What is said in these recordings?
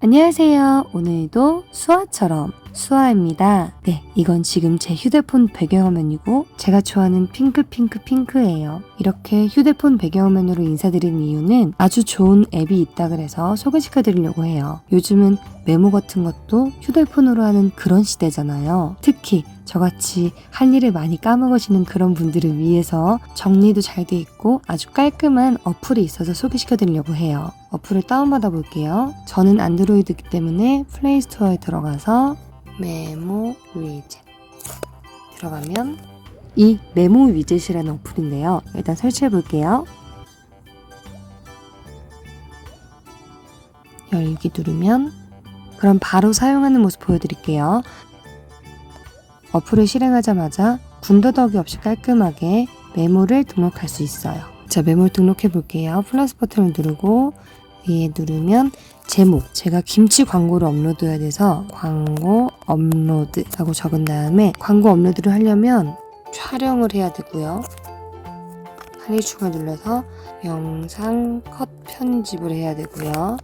안녕하세요. 오늘도 수아처럼 수아입니다. 네, 이건 지금 제 휴대폰 배경화면이고 제가 좋아하는 핑크핑크 핑크예요. 이렇게 휴대폰 배경화면으로 인사드린 이유는 아주 좋은 앱이 있다 그래서 소개시켜드리려고 해요. 요즘은 메모 같은 것도 휴대폰으로 하는 그런 시대잖아요. 특히 저같이 할 일을 많이 까먹으시는 그런 분들을 위해서 정리도 잘 돼 있고 아주 깔끔한 어플이 있어서 소개시켜 드리려고 해요. 어플을 다운받아 볼게요. 저는 안드로이드이기 때문에 플레이스토어에 들어가서 메모 위젯 들어가면 이 메모 위젯이라는 어플인데요. 일단 설치해 볼게요. 열기 누르면 그럼 바로 사용하는 모습 보여드릴게요. 어플을 실행하자마자 군더더기 없이 깔끔하게 메모를 등록할 수 있어요. 자, 메모를 등록해 볼게요. 플러스 버튼을 누르고 위에 누르면 제목, 제가 김치 광고를 업로드해야 돼서 광고 업로드 라고 적은 다음에 광고 업로드를 하려면 촬영을 해야 되고요. 하리 추가 눌러서 영상 컷 편집을 해야 되고요.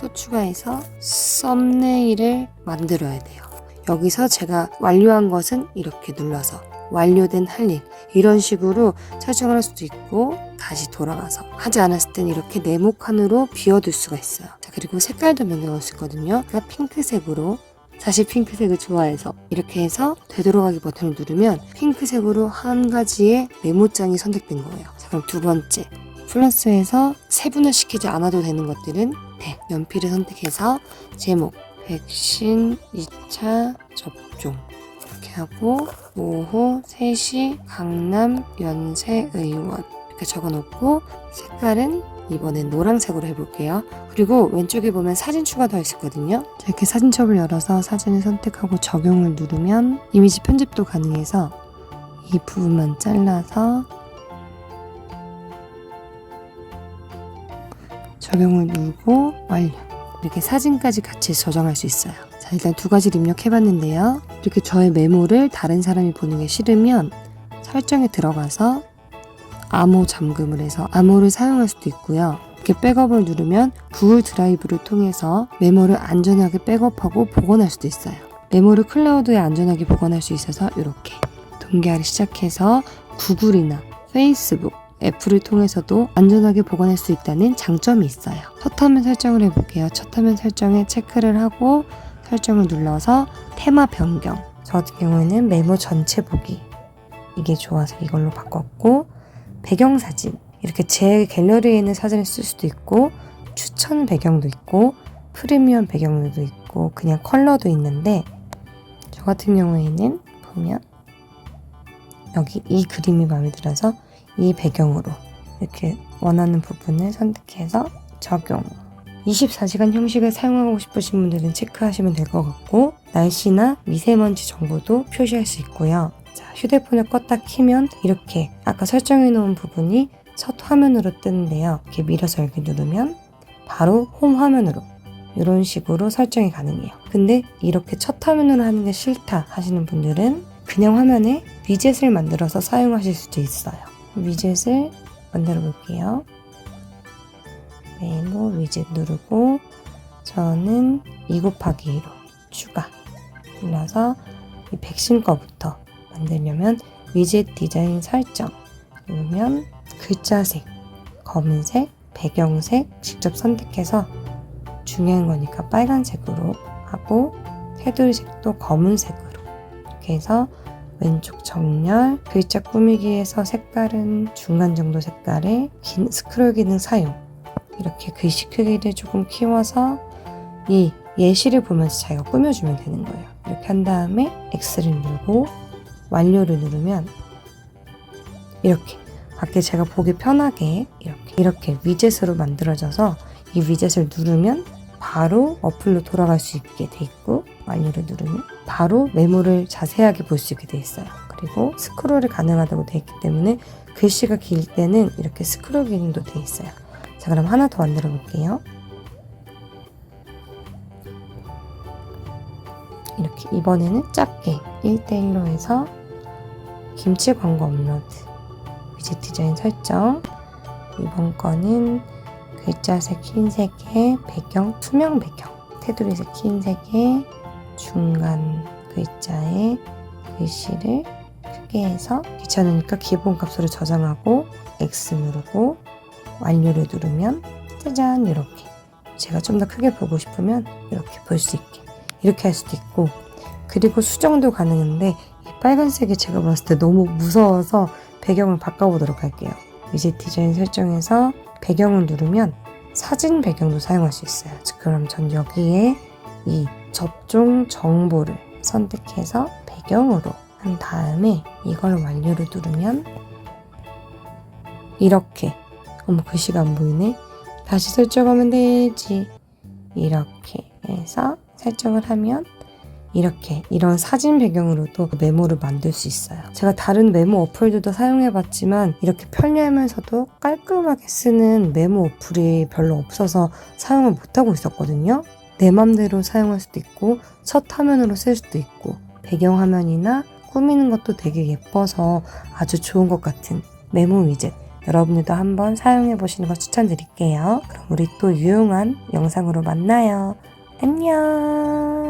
또 추가해서 썸네일을 만들어야 돼요. 여기서 제가 완료한 것은 이렇게 눌러서 완료된 할 일 이런 식으로 설정을 할 수도 있고 다시 돌아가서 하지 않았을 땐 이렇게 네모칸으로 비워둘 수가 있어요. 자, 그리고 색깔도 변경할 수 있거든요. 그러니까 핑크색으로 사실 핑크색을 좋아해서 이렇게 해서 되돌아가기 버튼을 누르면 핑크색으로 한 가지의 메모장이 선택된 거예요. 자, 그럼 두 번째 플러스에서 세분화시키지 않아도 되는 것들은 네, 연필을 선택해서 제목 백신 2차 접종 이렇게 하고 오후 3시 강남 연세의원 이렇게 적어놓고 색깔은 이번엔 노란색으로 해볼게요. 그리고 왼쪽에 보면 사진 추가 되어 있었거든요. 자, 이렇게 사진첩을 열어서 사진을 선택하고 적용을 누르면 이미지 편집도 가능해서 이 부분만 잘라서 적용을 누르고 완료. 이렇게 사진까지 같이 저장할 수 있어요. 자, 일단 두 가지를 입력해봤는데요. 이렇게 저의 메모를 다른 사람이 보는 게 싫으면 설정에 들어가서 암호 잠금을 해서 암호를 사용할 수도 있고요. 이렇게 백업을 누르면 구글 드라이브를 통해서 메모를 안전하게 백업하고 복원할 수도 있어요. 메모를 클라우드에 안전하게 복원할 수 있어서 이렇게 동기화를 시작해서 구글이나 페이스북, 애플을 통해서도 안전하게 보관할 수 있다는 장점이 있어요. 첫 화면 설정을 해볼게요. 첫 화면 설정에 체크를 하고 설정을 눌러서 테마 변경. 저 같은 경우에는 메모 전체 보기. 이게 좋아서 이걸로 바꿨고 배경 사진. 이렇게 제 갤러리에 있는 사진을 쓸 수도 있고 추천 배경도 있고 프리미엄 배경도 있고 그냥 컬러도 있는데 저 같은 경우에는 보면 여기 이 그림이 마음에 들어서 이 배경으로 이렇게 원하는 부분을 선택해서 적용. 24시간 형식을 사용하고 싶으신 분들은 체크하시면 될 것 같고 날씨나 미세먼지 정보도 표시할 수 있고요. 자, 휴대폰을 껐다 키면 이렇게 아까 설정해 놓은 부분이 첫 화면으로 뜨는데요. 이렇게 밀어서 이렇게 누르면 바로 홈 화면으로 이런 식으로 설정이 가능해요. 근데 이렇게 첫 화면으로 하는 게 싫다 하시는 분들은 그냥 화면에 위젯을 만들어서 사용하실 수도 있어요. 위젯을 만들어 볼게요. 메모 위젯 누르고 저는 2 곱하기 2로 추가 눌러서 이 백신 거부터 만들려면 위젯 디자인 설정 누르면 글자색, 검은색, 배경색 직접 선택해서 중요한 거니까 빨간색으로 하고 테두리색도 검은색으로 이렇게 해서 왼쪽 정렬, 글자 꾸미기에서 색깔은 중간 정도 색깔에 긴 스크롤 기능 사용. 이렇게 글씨 크기를 조금 키워서 이 예시를 보면서 자기가 꾸며주면 되는 거예요. 이렇게 한 다음에 X를 누르고 완료를 누르면 이렇게 밖에 제가 보기 편하게 이렇게 이렇게 위젯으로 만들어져서 이 위젯을 누르면 바로 어플로 돌아갈 수 있게 돼 있고 완료를 누르면 바로 메모를 자세하게 볼 수 있게 돼 있어요. 그리고 스크롤이 가능하다고 돼 있기 때문에 글씨가 길 때는 이렇게 스크롤 기능도 돼 있어요. 자 그럼 하나 더 만들어 볼게요. 이렇게 이번에는 작게 1대1로 해서 김치 광고 업로드 위젯 디자인 설정 이번 거는 글자색 흰색에 배경 투명 배경 테두리색 흰색에 중간 글자에 글씨를 크게 해서 귀찮으니까 기본 값으로 저장하고 X 누르고 완료를 누르면 짜잔 이렇게. 제가 좀 더 크게 보고 싶으면 이렇게 볼 수 있게 이렇게 할 수도 있고 그리고 수정도 가능한데 이 빨간색이 제가 봤을 때 너무 무서워서 배경을 바꿔보도록 할게요. 위젯 디자인 설정에서 배경을 누르면 사진 배경도 사용할 수 있어요. 즉, 그럼 전 여기에 이 접종 정보를 선택해서 배경으로 한 다음에 이걸 완료를 누르면 이렇게 어머 글씨가 안 보이네 다시 설정하면 되지 이렇게 해서 설정을 하면 이렇게 이런 사진 배경으로도 메모를 만들 수 있어요. 제가 다른 메모 어플들도 사용해봤지만 이렇게 편리하면서도 깔끔하게 쓰는 메모 어플이 별로 없어서 사용을 못하고 있었거든요. 내 맘대로 사용할 수도 있고 첫 화면으로 쓸 수도 있고 배경 화면이나 꾸미는 것도 되게 예뻐서 아주 좋은 것 같은 메모 위젯 여러분들도 한번 사용해 보시는 거 추천드릴게요. 그럼 우리 또 유용한 영상으로 만나요. 안녕.